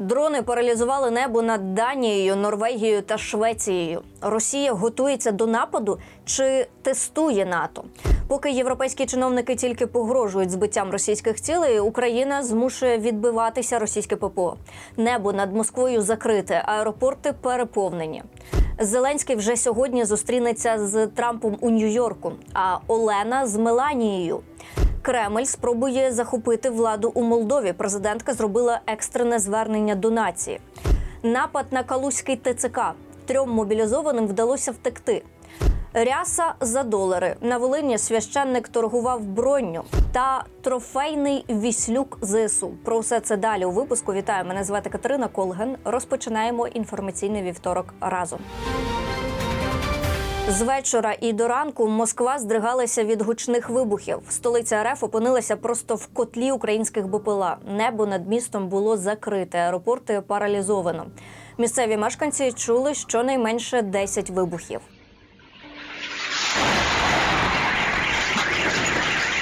Дрони паралізували небо над Данією, Норвегією та Швецією. Росія готується до нападу чи тестує НАТО. Поки європейські чиновники тільки погрожують збиттям російських цілей, Україна змушує відбиватися російське ППО. Небо над Москвою закрите, аеропорти переповнені. Зеленський вже сьогодні зустрінеться з Трампом у Нью-Йорку, а Олена з Меланією. Кремль спробує захопити владу у Молдові. Президентка зробила екстрене звернення до нації. Напад на Калузький ТЦК. Трьом мобілізованим вдалося втекти. Ряса за долари на Волині священник торгував бронню та трофейний віслюк ЗСУ. Про все це далі у випуску. Вітаю! Мене звати Катерина Колген. Розпочинаємо інформаційний вівторок разом. З вечора і до ранку Москва здригалася від гучних вибухів. Столиця РФ опинилася просто в котлі українських БПЛА. Небо над містом було закрите, аеропорти паралізовано. Місцеві мешканці чули щонайменше 10 вибухів.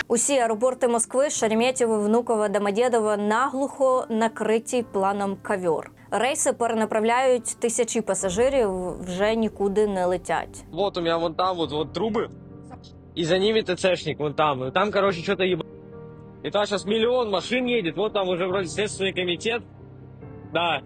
Усі аеропорти Москви, Шереметьєво, Внуково, Домодєдово наглухо накриті планом кавьор. Рейси перенаправляють тисячі пасажирів, вже нікуди не летять. Вот у меня вон там вот, вот трубы, и за ними ТЦшник вон там. И там, короче, что-то еб... И там сейчас миллион машин едет, вот там уже вроде Следственный комитет. Да.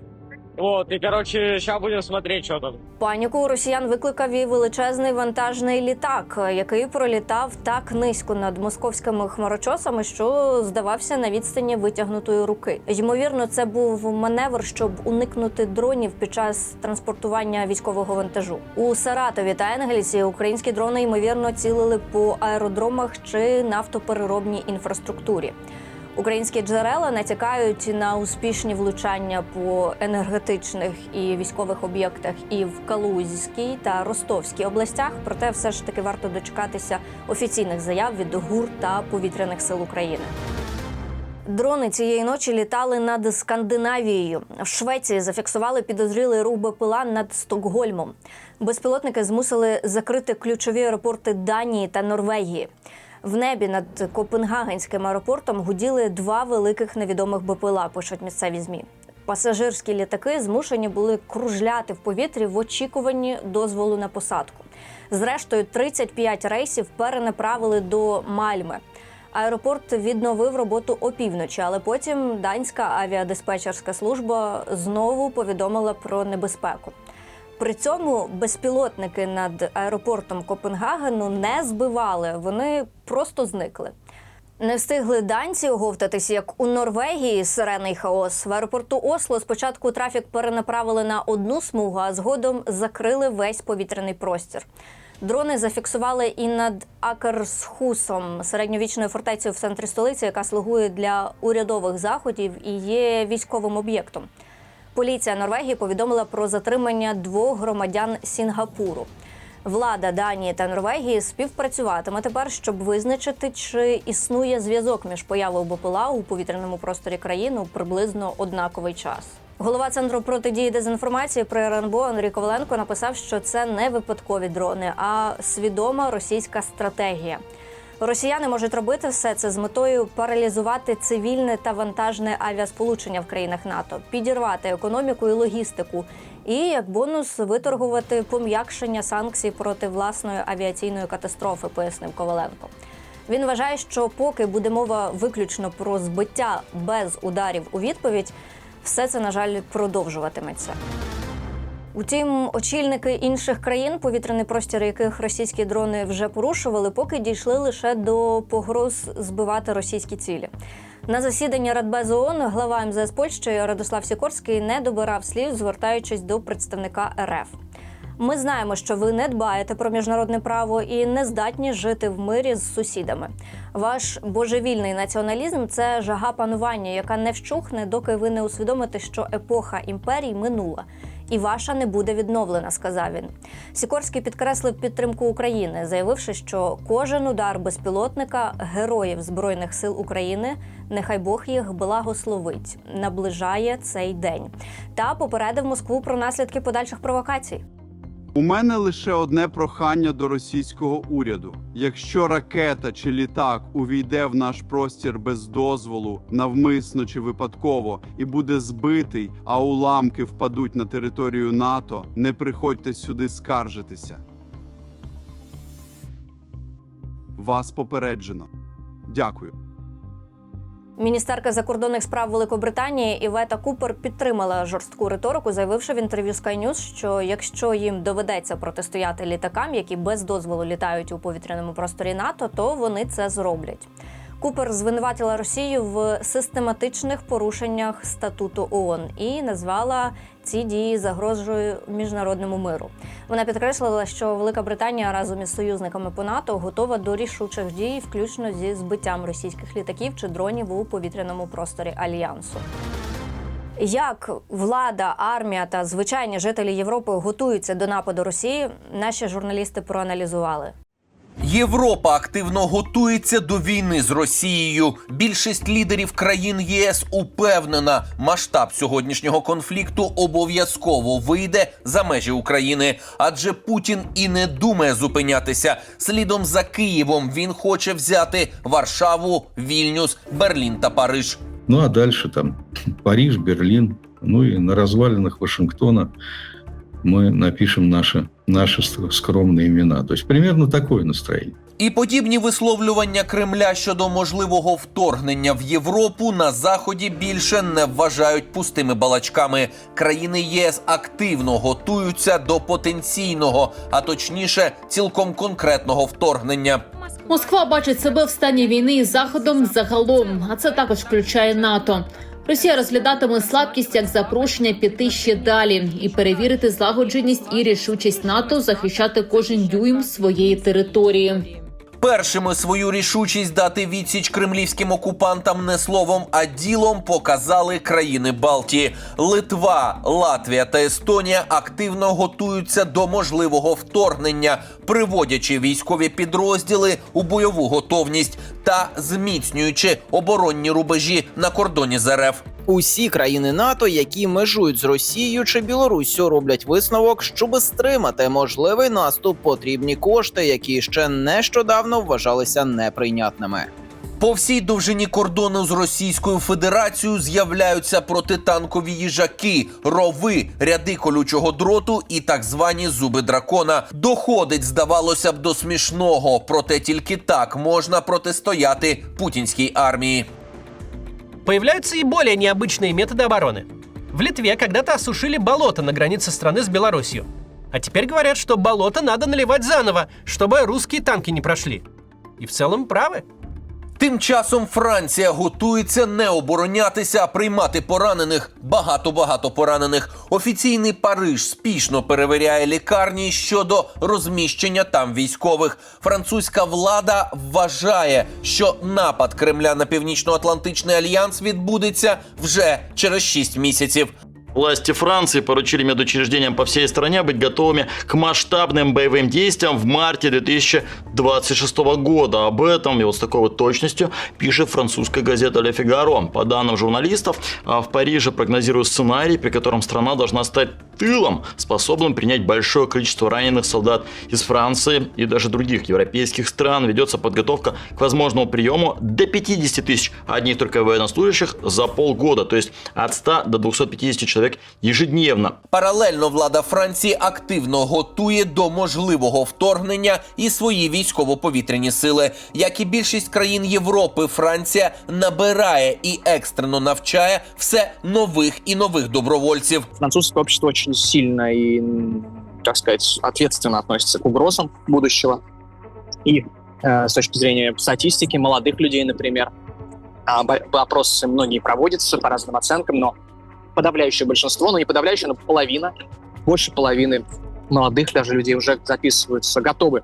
Вот, и, короче, сейчас будем смотреть, что там. Паніку у росіян викликав і величезний вантажний літак, який пролітав так низько над московськими хмарочосами, що здавався на відстані витягнутої руки. Ймовірно, це був маневр, щоб уникнути дронів під час транспортування військового вантажу. У Саратові та Енгельсі українські дрони ймовірно цілили по аеродромах чи нафтопереробній інфраструктурі. Українські джерела натякають на успішні влучання по енергетичних і військових об'єктах і в Калузькій та Ростовській областях. Проте, все ж таки варто дочекатися офіційних заяв від ГУР та повітряних сил України. Дрони цієї ночі літали над Скандинавією. В Швеції зафіксували підозрілий рух БПЛА над Стокгольмом. Безпілотники змусили закрити ключові аеропорти Данії та Норвегії. В небі над Копенгагенським аеропортом гуділи два великих невідомих БПЛА, пишуть місцеві змі. Пасажирські літаки змушені були кружляти в повітрі в очікуванні дозволу на посадку. Зрештою, 35 рейсів перенаправили до Мальми. Аеропорт відновив роботу опівночі, але потім данська авіадиспетчерська служба знову повідомила про небезпеку. При цьому безпілотники над аеропортом Копенгагену не збивали, вони просто зникли. Не встигли данці оговтатись, як у Норвегії сирений хаос. В аеропорту Осло спочатку трафік перенаправили на одну смугу, а згодом закрили весь повітряний простір. Дрони зафіксували і над Акерсхусом, середньовічною фортецею в центрі столиці, яка слугує для урядових заходів і є військовим об'єктом. Поліція Норвегії повідомила про затримання двох громадян Сінгапуру. Влада Данії та Норвегії співпрацюватиме тепер, щоб визначити, чи існує зв'язок між появою БПЛА у повітряному просторі країни приблизно однаковий час. Голова центру протидії дезінформації при РНБО Андрій Коваленко написав, що це не випадкові дрони, а свідома російська стратегія. Росіяни можуть робити все це з метою паралізувати цивільне та вантажне авіасполучення в країнах НАТО, підірвати економіку і логістику, і як бонус виторгувати пом'якшення санкцій проти власної авіаційної катастрофи, пояснив Коваленко. Він вважає, що поки буде мова виключно про збиття без ударів у відповідь, все це на жаль продовжуватиметься. Утім, очільники інших країн, повітряний простір яких російські дрони вже порушували, поки дійшли лише до погроз збивати російські цілі. На засіданні Радбезу ООН глава МЗС Польщі Радослав Сікорський не добирав слів, звертаючись до представника РФ. Ми знаємо, що ви не дбаєте про міжнародне право і не здатні жити в мирі з сусідами. Ваш божевільний націоналізм це жага панування, яка не вщухне, доки ви не усвідомите, що епоха імперій минула. І ваша не буде відновлена, сказав він. Сікорський підкреслив підтримку України, заявивши, що кожен удар безпілотника героїв збройних сил України, нехай Бог їх благословить, наближає цей день та попередив Москву про наслідки подальших провокацій. У мене лише одне прохання до російського уряду: якщо ракета чи літак увійде в наш простір без дозволу, навмисно чи випадково, і буде збитий, а уламки впадуть на територію НАТО, не приходьте сюди скаржитися. Вас попереджено. Дякую. Міністерка закордонних справ Великобританії Івета Купер підтримала жорстку риторику, заявивши в інтерв'ю Sky News, що якщо їм доведеться протистояти літакам, які без дозволу літають у повітряному просторі НАТО, то вони це зроблять. Купер звинуватила Росію в систематичних порушеннях статуту ООН і назвала ці дії загрозою міжнародному миру. Вона підкреслила, що Велика Британія разом із союзниками по НАТО готова до рішучих дій, включно зі збиттям російських літаків чи дронів у повітряному просторі альянсу. Як влада, армія та звичайні жителі Європи готуються до нападу Росії, наші журналісти проаналізували. Європа активно готується до війни з Росією. Більшість лідерів країн ЄС упевнена, масштаб сьогоднішнього конфлікту обов'язково вийде за межі України, адже Путін і не думає зупинятися. Слідом за Києвом він хоче взяти Варшаву, Вільнюс, Берлін та Париж. Ну а дальше там Париж, Берлин, ну и на развалинах Вашингтона мы напишем наши, наши скромные имена. То есть примерно такое настроение. І подібні висловлювання Кремля щодо можливого вторгнення в Європу на заході більше не вважають пустими балачками. Країни ЄС активно готуються до потенційного, а точніше, цілком конкретного вторгнення. Москва бачить себе в стані війни із заходом загалом, а це також включає НАТО. Росія розглядатиме слабкість як запрошення піти ще далі і перевірити злагодженість і рішучість НАТО захищати кожен дюйм своєї території. Першими свою рішучість дати відсіч кремлівським окупантам не словом, а ділом показали країни Балтії. Литва, Латвія та Естонія активно готуються до можливого вторгнення, приводячи військові підрозділи у бойову готовність та зміцнюючи оборонні рубежі на кордоні з РФ. Усі країни НАТО, які межують з Росією чи Білоруссю, роблять висновок, щоб стримати можливий наступ, потрібні кошти, які ще нещодавно вважалися неприйнятними. По всій довжині кордону з Російською Федерацією з'являються протитанкові їжаки, рови, ряди колючого дроту і так звані зуби дракона. Доходить, здавалося б, до смішного, проте тільки так можна протистояти путінській армії. Появляются и более необычные методы обороны. В Литве когда-то осушили болото на границе страны с Белоруссией. А теперь говорят, что болото надо наливать заново, чтобы русские танки не прошли. И в целом правы. Тим часом Франція готується не оборонятися, а приймати поранених. Багато-багато поранених. Офіційний Париж спішно перевіряє лікарні щодо розміщення там військових. Французька влада вважає, що напад Кремля на північно-атлантичний альянс відбудеться вже через 6 місяців. Власти Франции поручили медучреждениям по всей стране быть готовыми к масштабным боевым действиям в марте 2026 года. Об этом и вот с такой вот точностью пишет французская газета «Ле Фигаро». По данным журналистов, а, в Париже прогнозируют сценарий, при котором страна должна стать тылом, способным принять большое количество раненых солдат из Франции и даже других европейских стран. Ведется подготовка к возможному приему до 50 тысяч одних только военнослужащих за полгода, то есть от 100 до 250 человек ежедневно. Паралельно влада Франції активно готує до можливого вторгнення і свої військово-повітряні сили. Як і більшість країн Європи, Франція набирає і екстрено навчає все нових і нових добровольців. французское общество очень сильно и, м, так сказать, ответственно относится к угрозам будущего. И э, с точки зрения статистики молодых людей, например, а, бо- опросы многие проводятся по разным оценкам, но подавляющее большинство, ну не подавляющее, но половина, больше половины молодых даже людей уже записываются, готовы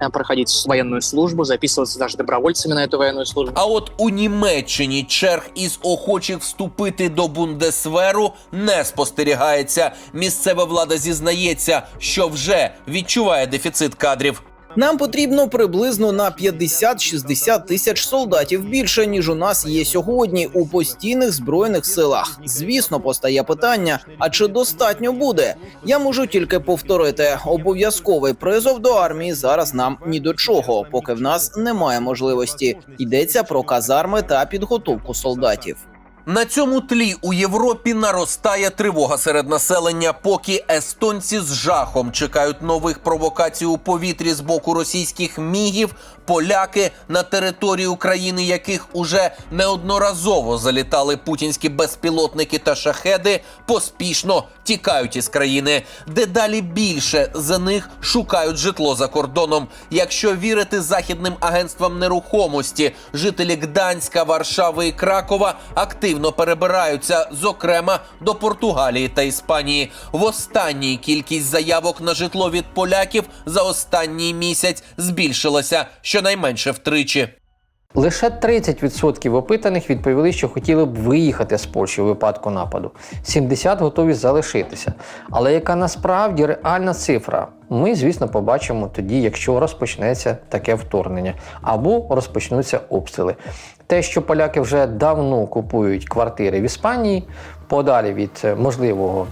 э, проходить военную службу, записываться даже добровольцами на эту военную службу. А от у Німеччині черг із охочих вступити до бундесверу не спостерігається. Місцева влада зізнається, що вже відчуває дефіцит кадрів. Нам потрібно приблизно на 50-60 тисяч солдатів більше ніж у нас є сьогодні у постійних збройних силах. Звісно, постає питання: а чи достатньо буде? Я можу тільки повторити: обов'язковий призов до армії зараз нам ні до чого, поки в нас немає можливості. Йдеться про казарми та підготовку солдатів. На цьому тлі у Європі наростає тривога серед населення, поки естонці з жахом чекають нових провокацій у повітрі з боку російських мігів. Поляки на територію країни, яких уже неодноразово залітали путінські безпілотники та шахеди, поспішно тікають із країни. Дедалі більше за них шукають житло за кордоном. Якщо вірити західним агентствам нерухомості, жителі Гданська, Варшави і Кракова активно перебираються, зокрема до Португалії та Іспанії. В останній кількість заявок на житло від поляків за останній місяць збільшилася щонайменше втричі. Лише 30% опитаних відповіли, що хотіли б виїхати з Польщі у випадку нападу. 70% готові залишитися. Але яка насправді реальна цифра? Ми, звісно, побачимо тоді, якщо розпочнеться таке вторгнення або розпочнуться обстріли. Те, що поляки вже давно купують квартири в Іспанії, подалі від е, можливого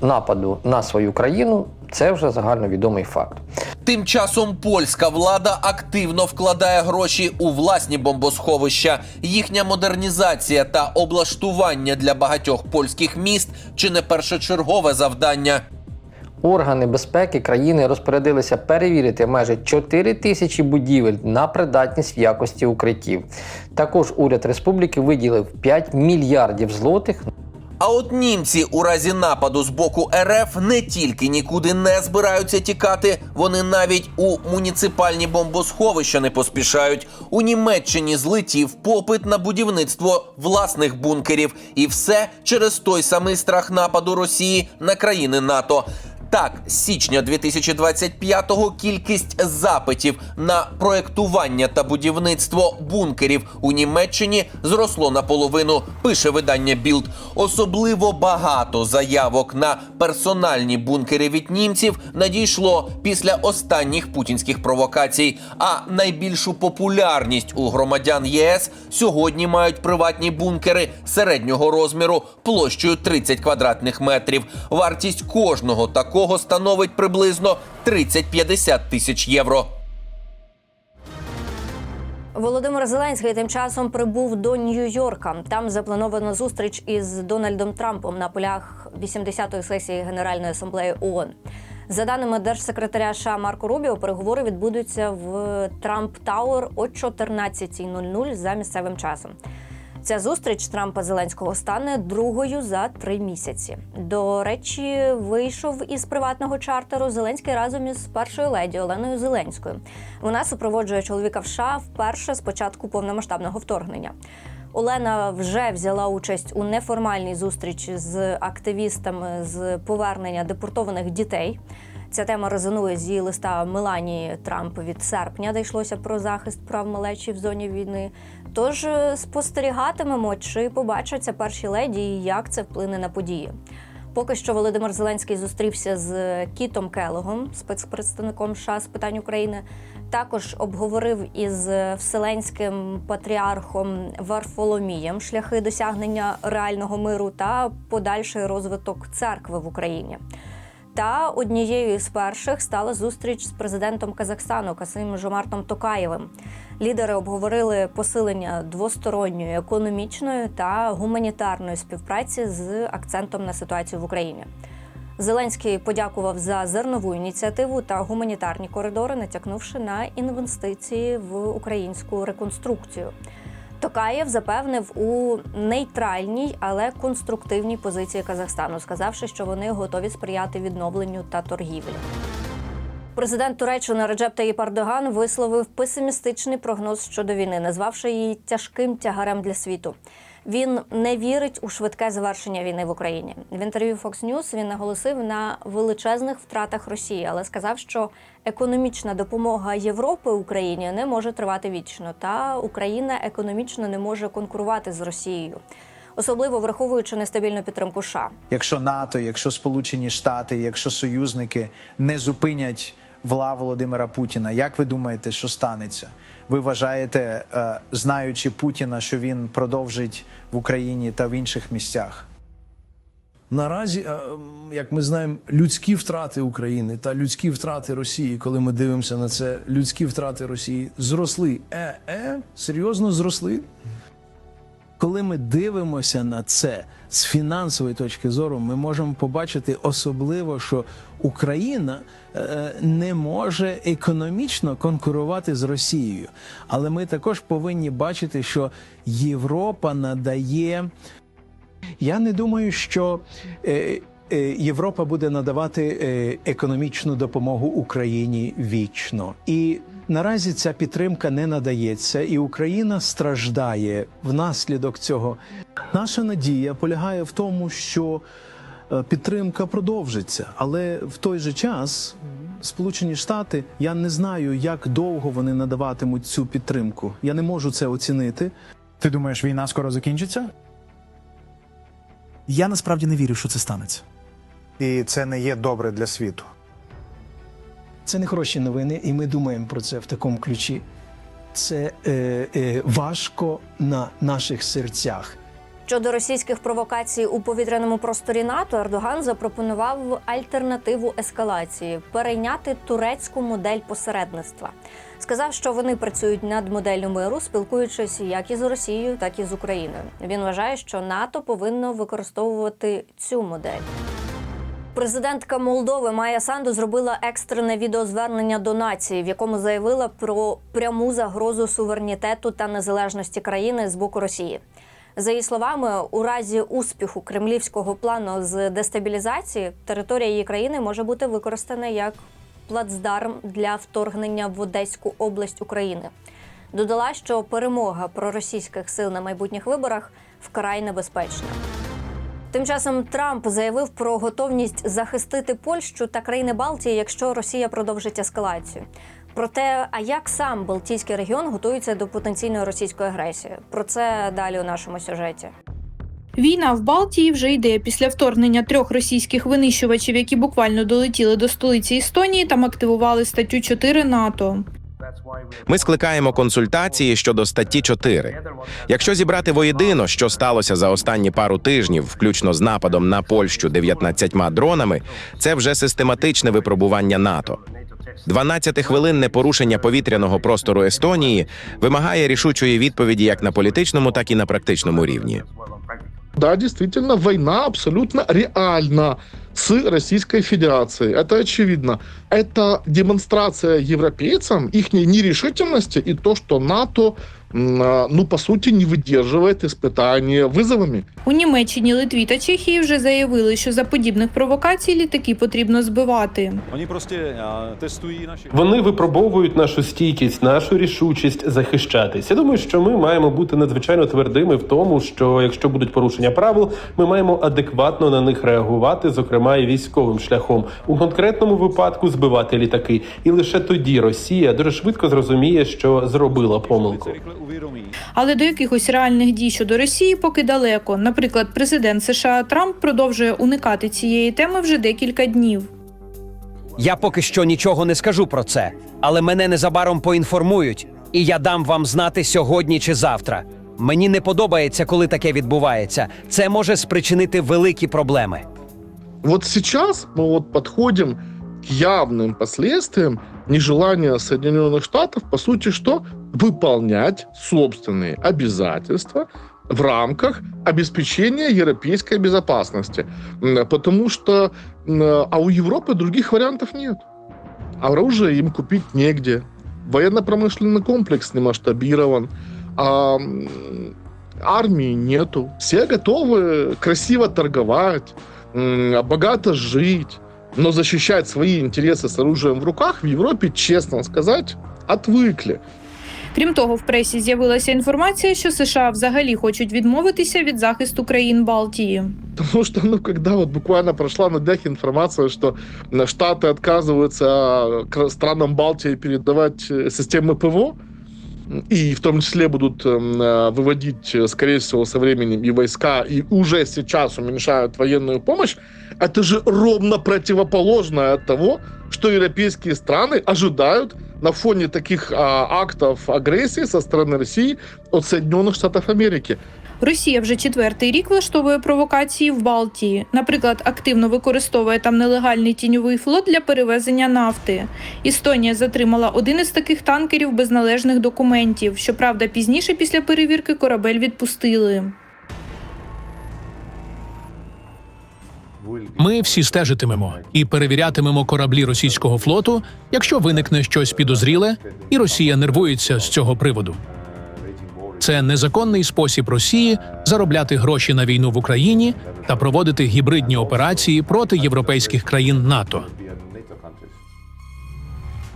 нападу на свою країну, це вже загальновідомий факт. Тим часом польська влада активно вкладає гроші у власні бомбосховища. Їхня модернізація та облаштування для багатьох польських міст чи не першочергове завдання. Органи безпеки країни розпорядилися перевірити майже 4 тисячі будівель на придатність в якості укриттів. Також уряд республіки виділив 5 мільярдів злотих А от німці у разі нападу з боку РФ не тільки нікуди не збираються тікати, вони навіть у муніципальні бомбосховища не поспішають. У Німеччині злетів попит на будівництво власних бункерів, і все через той самий страх нападу Росії на країни НАТО. Так, з січня 2025-го кількість запитів на проектування та будівництво бункерів у Німеччині зросло наполовину. Пише видання Білд. Особливо багато заявок на персональні бункери від німців надійшло після останніх путінських провокацій. А найбільшу популярність у громадян ЄС сьогодні мають приватні бункери середнього розміру площею 30 квадратних метрів. Вартість кожного такого становить приблизно 30-50 тисяч євро. Володимир Зеленський тим часом прибув до Нью-Йорка. Там запланована зустріч із Дональдом Трампом на полях 80-ї сесії Генеральної асамблеї ООН. За даними держсекретаря США Марко Рубіо, переговори відбудуться в Трамп Тауер о 14.00 за місцевим часом. Ця зустріч Трампа Зеленського стане другою за три місяці. До речі, вийшов із приватного чартеру Зеленський разом із першою леді Оленою Зеленською. Вона супроводжує чоловіка в США вперше з початку повномасштабного вторгнення. Олена вже взяла участь у неформальній зустрічі з активістами з повернення депортованих дітей. Ця тема резонує з її листа Меланії Трамп від серпня, де йшлося про захист прав малечі в зоні війни. Тож е, спостерігатимемо, чи побачаться перші леді і як це вплине на події. Поки що Володимир Зеленський зустрівся з Кітом Келогом, спецпредставником США з питань України. Також обговорив із вселенським патріархом Варфоломієм шляхи досягнення реального миру та подальший розвиток церкви в Україні. Та однією з перших стала зустріч з президентом Казахстану Касим Жомартом Токаєвим. Лідери обговорили посилення двосторонньої економічної та гуманітарної співпраці з акцентом на ситуацію в Україні. Зеленський подякував за зернову ініціативу та гуманітарні коридори, натякнувши на інвестиції в українську реконструкцію. Токаєв запевнив у нейтральній, але конструктивній позиції Казахстану, сказавши, що вони готові сприяти відновленню та торгівлі. Президент Туреччини Реджеп Таїп Ардоган висловив песимістичний прогноз щодо війни, назвавши її тяжким тягарем для світу. Він не вірить у швидке завершення війни в Україні. В інтерв'ю Fox News він наголосив на величезних втратах Росії, але сказав, що економічна допомога Європи Україні не може тривати вічно, та Україна економічно не може конкурувати з Росією, особливо враховуючи нестабільну підтримку США. Якщо НАТО, якщо Сполучені Штати, якщо союзники не зупинять вла Володимира Путіна. Як ви думаєте, що станеться? Ви вважаєте, е, знаючи Путіна, що він продовжить в Україні та в інших місцях? Наразі, е, як ми знаємо, людські втрати України та людські втрати Росії, коли ми дивимося на це, людські втрати Росії зросли. Е, е, серйозно зросли. Коли ми дивимося на це з фінансової точки зору, ми можемо побачити особливо, що Україна е, не може економічно конкурувати з Росією. Але ми також повинні бачити, що Європа надає я не думаю, що е, е, Європа буде надавати економічну допомогу Україні вічно. І наразі ця підтримка не надається, і Україна страждає внаслідок цього. Наша надія полягає в тому, що е, підтримка продовжиться, але в той же час. Сполучені Штати, я не знаю, як довго вони надаватимуть цю підтримку. Я не можу це оцінити. Ти думаєш, війна скоро закінчиться? Я насправді не вірю, що це станеться. І це не є добре для світу. Це не хороші новини, і ми думаємо про це в такому ключі. Це е, е, важко на наших серцях. Щодо російських провокацій у повітряному просторі НАТО, Ердоган запропонував альтернативу ескалації перейняти турецьку модель посередництва. Сказав, що вони працюють над моделлю миру, спілкуючись як із Росією, так і з Україною. Він вважає, що НАТО повинно використовувати цю модель. Президентка Молдови Майя Санду зробила екстрене відеозвернення до нації, в якому заявила про пряму загрозу суверенітету та незалежності країни з боку Росії. За її словами, у разі успіху кремлівського плану з дестабілізації територія її країни може бути використана як плацдарм для вторгнення в Одеську область України. Додала, що перемога проросійських сил на майбутніх виборах вкрай небезпечна. Тим часом Трамп заявив про готовність захистити Польщу та країни Балтії, якщо Росія продовжить ескалацію. Проте, а як сам Балтійський регіон готується до потенційної російської агресії? Про це далі у нашому сюжеті. Війна в Балтії вже йде після вторгнення трьох російських винищувачів, які буквально долетіли до столиці Естонії, там активували статтю 4 НАТО. Ми скликаємо консультації щодо статті 4. Якщо зібрати воєдино, що сталося за останні пару тижнів, включно з нападом на Польщу 19 дронами, це вже систематичне випробування НАТО. 12-хвилинне порушення повітряного простору Естонії вимагає рішучої відповіді як на політичному, так і на практичному рівні. Да, действительно, война абсолютно реальна с Российской Федерацией. Это очевидно. Это демонстрация европейцам их нерешительности и то, что НАТО, ну, по сути, не выдерживает испытания вызовами. У Німеччині, Литві та Чехії вже заявили, що за подібних провокацій літаки потрібно збивати. Вони просто тестують наші Вони випробовують нашу стійкість, нашу рішучість захищатись. Я думаю, що ми маємо бути надзвичайно твердими в тому, що якщо будуть порушення правил, ми маємо адекватно на них реагувати, зокрема і військовим шляхом, у конкретному випадку збивати літаки. І лише тоді Росія дуже швидко зрозуміє, що зробила помилку. Але до якихось реальних дій щодо Росії поки далеко. Наприклад, президент США Трамп продовжує уникати цієї теми вже декілька днів. Я поки що нічого не скажу про це, але мене незабаром поінформують, і я дам вам знати сьогодні чи завтра. Мені не подобається, коли таке відбувається. Це може спричинити великі проблеми. Вот сейчас мы вот подходим к явным последствиям нежелания Соединенных Штатов, по сути, что выполнять собственные обязательства в рамках обеспечения европейской безопасности. Потому что а у Европы других вариантов нет. Оружие им купить негде. Военно-промышленный комплекс не масштабирован. А, армии нету. Все готовы красиво торговать, богато жить, но защищать свои интересы с оружием в руках в Европе, честно сказать, отвыкли. Крім того, в пресі з'явилася інформація, що США взагалі хочуть відмовитися від захисту країн Балтії. Потому что, ну, когда вот буквально прошла на днях информация, что э, Штаты отказываются э, к странам Балтии передавать э, системы ПВО, и в том числе будут эм, э, выводить, э, скорее всего, со временем и войска, и уже сейчас уменьшают военную помощь, это же ровно противоположное от того, что европейские страны ожидают на фоне таких а, актов агрессии со стороны России от Соединенных Штатов Америки. Росія вже четвертий рік влаштовує провокації в Балтії. Наприклад, активно використовує там нелегальний тіньовий флот для перевезення нафти. Естонія затримала один із таких танкерів без належних документів. Щоправда, пізніше після перевірки корабель відпустили. Ми всі стежитимемо і перевірятимемо кораблі російського флоту, якщо виникне щось підозріле, і Росія нервується з цього приводу. Це незаконний спосіб Росії заробляти гроші на війну в Україні та проводити гібридні операції проти європейських країн НАТО.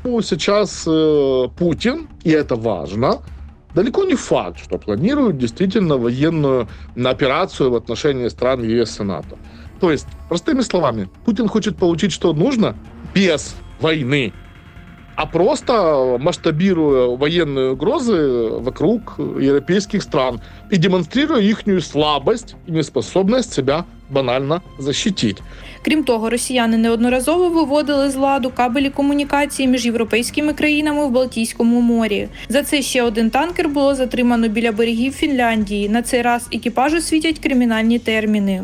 Ну, Сейчас э, Путин, и это важно, далеко не факт, что планирует действительно военную операцию в отношении стран ЕС и НАТО. То есть, простыми словами, Путин хочет получить, что нужно, без войны, а просто масштабируя военные угрозы вокруг европейских стран и демонстрируя их слабость и неспособность себя банально защитить. Крім того, росіяни неодноразово виводили з ладу кабелі комунікації між європейськими країнами в Балтійському морі. За це ще один танкер було затримано біля берегів Фінляндії. На цей раз екіпажу світять кримінальні терміни.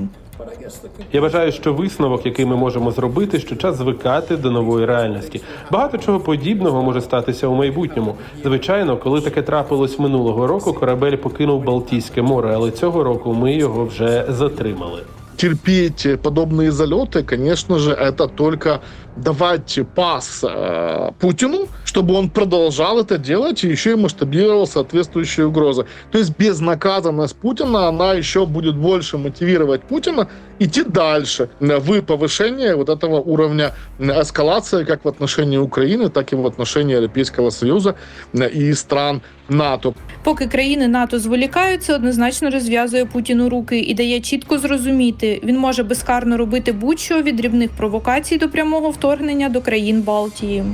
Я вважаю, що висновок, який ми можемо зробити, що час звикати до нової реальності. Багато чого подібного може статися у майбутньому. Звичайно, коли таке трапилось минулого року, корабель покинув Балтійське море, але цього року ми його вже затримали. Терпеть подобные залеты, конечно же, это только давать пас э, Путину, чтобы он продолжал это делать и еще и масштабировал соответствующие угрозы. То есть безнаказанность Путина, она еще будет больше мотивировать Путина идти дальше в повышение вот этого уровня эскалации как в отношении Украины, так и в отношении Европейского Союза и стран НАТО. Поки країни НАТО зволікають, це однозначно розв'язує Путіну руки і дає чітко зрозуміти, він може безкарно робити будь-що від дрібних провокацій до прямого вторгнення до країн Балтії.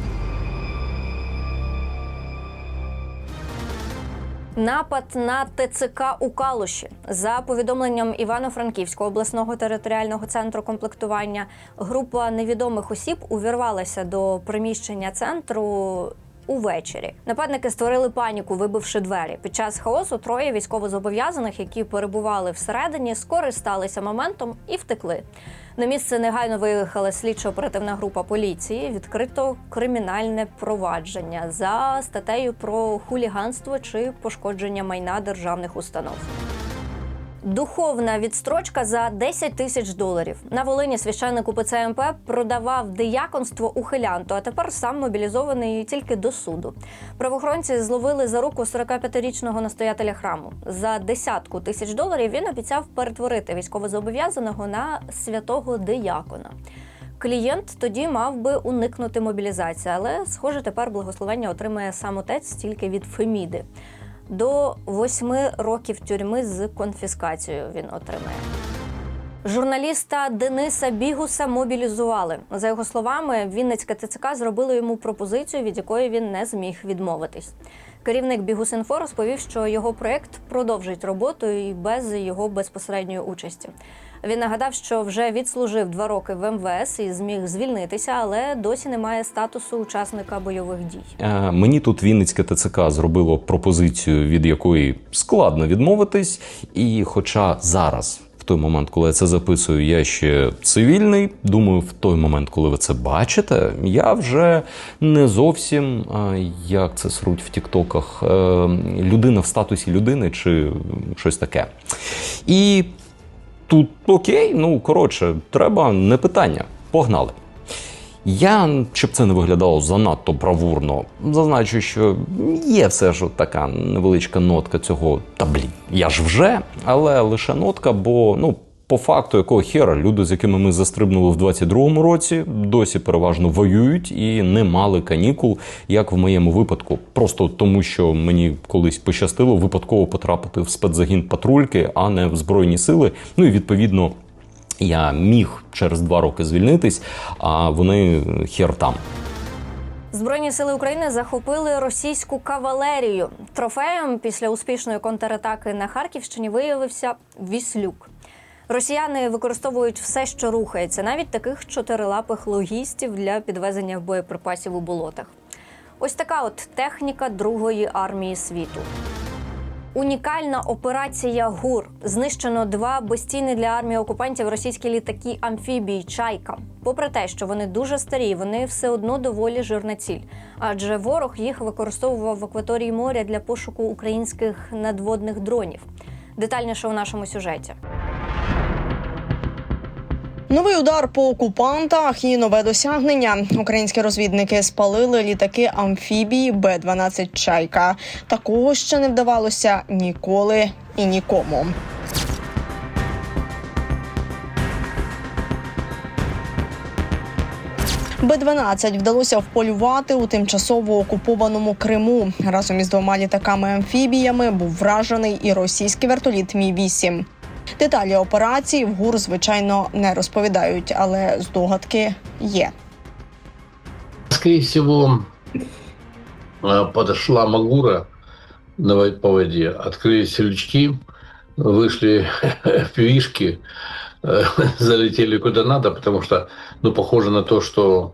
Напад на ТЦК у Калуші за повідомленням Івано-Франківського обласного територіального центру комплектування. Група невідомих осіб увірвалася до приміщення центру. Увечері нападники створили паніку, вибивши двері. Під час хаосу троє військовозобов'язаних, які перебували всередині, скористалися моментом і втекли. На місце негайно виїхала слідчо-оперативна група поліції. Відкрито кримінальне провадження за статтею про хуліганство чи пошкодження майна державних установ. Духовна відстрочка за 10 тисяч доларів. На Волині священник УПЦ МП продавав дияконство ухилянту, а тепер сам мобілізований тільки до суду. Правоохоронці зловили за руку 45-річного настоятеля храму. За десятку тисяч доларів він обіцяв перетворити військовозобов'язаного на святого диякона. Клієнт тоді мав би уникнути мобілізації, але, схоже, тепер благословення отримає сам отець тільки від Феміди. До восьми років тюрми з конфіскацією він отримає. Журналіста Дениса Бігуса мобілізували. За його словами, Вінницька ТЦК зробила йому пропозицію, від якої він не зміг відмовитись. Керівник Бігусінфо розповів, що його проект продовжить роботу і без його безпосередньої участі. Він нагадав, що вже відслужив два роки в МВС і зміг звільнитися, але досі не має статусу учасника бойових дій. Е, Мені тут Вінницьке ТЦК зробило пропозицію, від якої складно відмовитись. І хоча зараз, той момент, коли я це записую, я ще цивільний, думаю, в той момент, коли ви це бачите, я вже не зовсім як це сруть в Тіктоках, е, людина в статусі людини чи щось таке. І тут окей, ну коротше, треба не питання. Погнали. Я, щоб це не виглядало занадто бравурно, зазначу, що є все ж така невеличка нотка цього та блін, я ж вже, але лише нотка, бо ну. По факту, якого хера, люди, з якими ми застрибнули в 22-му році, досі переважно воюють і не мали канікул, як в моєму випадку. Просто тому, що мені колись пощастило випадково потрапити в спецзагін патрульки, а не в збройні сили. Ну і відповідно я міг через два роки звільнитись, а вони хер там. Збройні сили України захопили російську кавалерію. Трофеєм після успішної контратаки на Харківщині виявився віслюк. Росіяни використовують все, що рухається, навіть таких чотирилапих логістів для підвезення боєприпасів у болотах. Ось така от техніка Другої армії світу. Унікальна операція ГУР. Знищено два безцінні для армії окупантів російські літаки амфібії Чайка. Попри те, що вони дуже старі, вони все одно доволі жирна ціль. Адже ворог їх використовував в акваторії моря для пошуку українських надводних дронів. Детальніше у нашому сюжеті. Новий удар по окупантах і нове досягнення. Українські розвідники спалили літаки амфібії Б-12 Чайка. Такого ще не вдавалося ніколи і нікому. Б-12 вдалося вполювати у тимчасово окупованому Криму. Разом із двома літаками-амфібіями був вражений і російський вертоліт Мі-8. Деталі операції в ГУР, звичайно, не розповідають, але здогадки є. Скорее всего, э, подошла Магура на во- по воде, открылись лючки, вышли пивишки, э, залетели куда надо, потому что, ну, похоже на то, что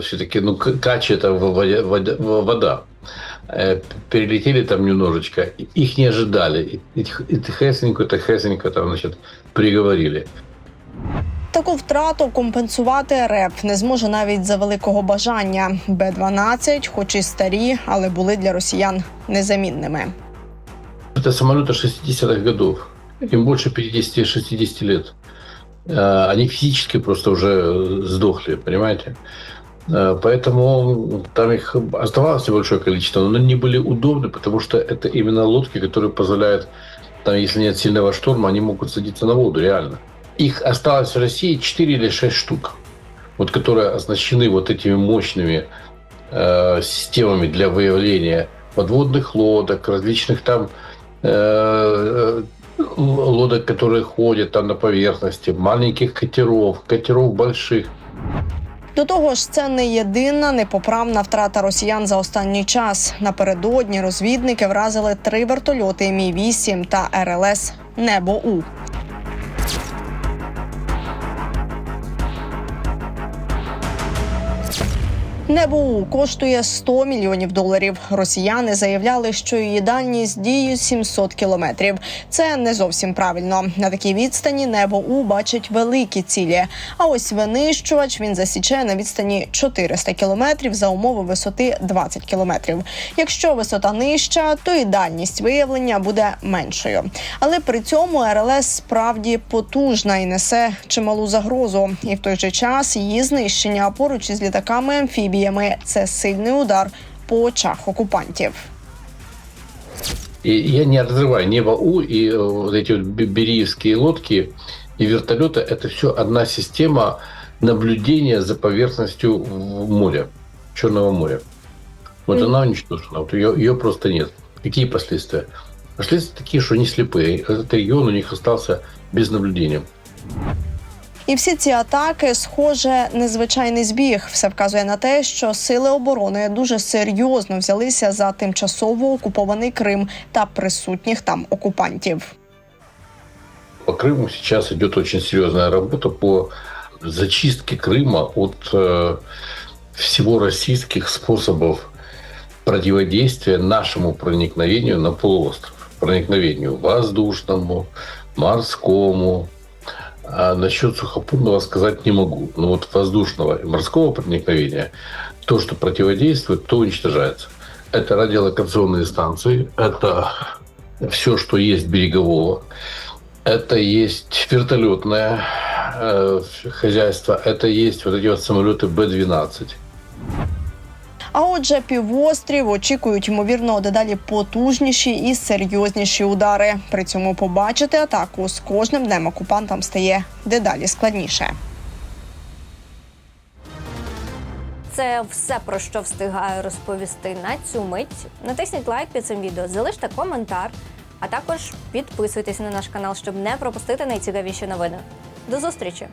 все-таки, ну, к- кача это в- воде- воде- в- вода. Э, Перелетели там немножечко, и- их не ожидали. И, и, и тихесенько, тихесенько там, значит, приговорили. Таку втрату компенсувати РЕП не зможе навіть за великого бажання. Б-12, хоч і старі, але були для росіян незамінними. Это самолеты 60-х годов. Им больше 50-60 лет. Э, Они физически просто уже сдохли, понимаете? Э, Поэтому там их оставалось небольшое количество, но они были удобны, потому что это именно лодки, которые позволяют, там, если нет сильного шторма, они могут садиться на воду, реально. Их осталось в России 4 или 6 штук, вот, которые оснащены вот этими мощными э, системами для выявления подводных лодок, различных там э, лодок, которые ходят там на поверхности, маленьких катеров, катеров больших. До того ж, це не єдина непоправна втрата росіян за останній час. Напередодні розвідники вразили три вертольоти Мі 8 та РЛС Небо У. Небо У коштує 100 мільйонів доларів. Росіяни заявляли, що її дальність дії 700 кілометрів. Це не зовсім правильно. На такій відстані небо У бачить великі цілі. А ось винищувач він засіче на відстані 400 кілометрів за умови висоти 20 кілометрів. Якщо висота нижча, то і дальність виявлення буде меншою. Але при цьому РЛС справді потужна і несе чималу загрозу. І в той же час її знищення поруч із літаками амфібіями це сильний удар по очах окупантів. И я не разрываю небо У и э, вот эти вот бе- бериевские лодки и вертолеты. Это все одна система наблюдения за поверхностью в- моря, Черного моря. Вот она уничтожена. Вот ее, ее просто нет. Какие последствия? Последствия такие, что они слепые. Этот регион у них остался без наблюдения. І всі ці атаки, схоже, незвичайний збіг. Все вказує на те, що сили оборони дуже серйозно взялися за тимчасово окупований Крим та присутніх там окупантів. По Крыму сейчас идет очень серьезная работа по зачистке Крыма от э, всего российских способов противодействия нашему проникновению на полуостров. Проникновению воздушному, морскому. А насчет сухопутного сказать не могу. Но вот воздушного и морского проникновения, то, что противодействует, то уничтожается. Это радиолокационные станции, это все, что есть берегового. Это есть вертолетное э, хозяйство, это есть вот эти вот самолеты Б-12. А отже, півострів очікують ймовірно дедалі потужніші і серйозніші удари. При цьому побачити атаку з кожним днем окупантам стає дедалі складніше. Це все про що встигаю розповісти на цю мить. Натисніть лайк під цим відео, залиште коментар, а також підписуйтесь на наш канал, щоб не пропустити найцікавіші новини. До зустрічі!